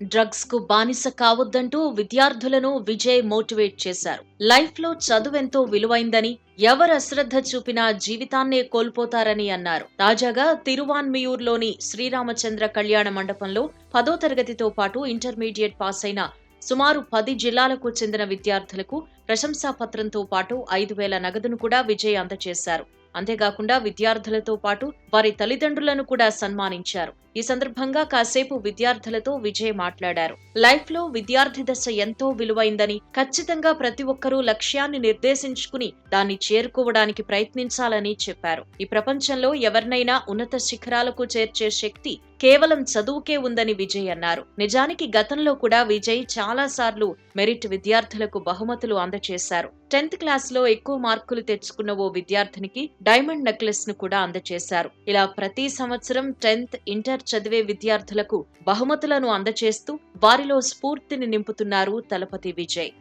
డ్రగ్స్కు బానిస కావద్దంటూ విద్యార్థులను విజయ్ మోటివేట్ చేశారు. లైఫ్లో చదువెంతో విలువైందని ఎవరు అశ్రద్ధ చూపినా జీవితాన్నే కోల్పోతారని అన్నారు. తాజాగా తిరువాన్మియూర్లోని శ్రీరామచంద్ర కళ్యాణ మండపంలో పదో తరగతితో పాటు ఇంటర్మీడియట్ పాస్ అయిన సుమారు పది జిల్లాలకు చెందిన విద్యార్థులకు ప్రశంసా పత్రంతో పాటు ఐదు వేల నగదును కూడా విజయ్ అందజేశారు. అంతేకాకుండా విద్యార్థులతో పాటు వారి తల్లిదండ్రులను కూడా సన్మానించారు. ఈ సందర్భంగా కాసేపు విద్యార్థులతో విజయ్ మాట్లాడారు. లైఫ్లో విద్యార్థి దశ ఎంతో విలువైందని ఖచ్చితంగా ప్రతి ఒక్కరూ లక్ష్యాన్ని నిర్దేశించుకుని దాన్ని చేరుకోవడానికి ప్రయత్నించాలని చెప్పారు. ఈ ప్రపంచంలో ఎవరినైనా ఉన్నత శిఖరాలకు చేర్చే శక్తి కేవలం చదువుకే ఉందని విజయ్ అన్నారు. నిజానికి గతంలో కూడా విజయ్ చాలాసార్లు మెరిట్ విద్యార్థులకు బహుమతులు అందజేశారు టెన్త్ క్లాస్లో ఎక్కువ మార్కులు తెచ్చుకున్న ఓ విద్యార్థినికి డైమండ్ నెక్లెస్ను కూడా అందజేశారు ఇలా ప్రతి సంవత్సరం టెన్త్ ఇంటర్ చదివే విద్యార్థులకు బహుమతులను అందజేస్తూ వారిలో స్ఫూర్తిని నింపుతున్నారు తలపతి విజయ్.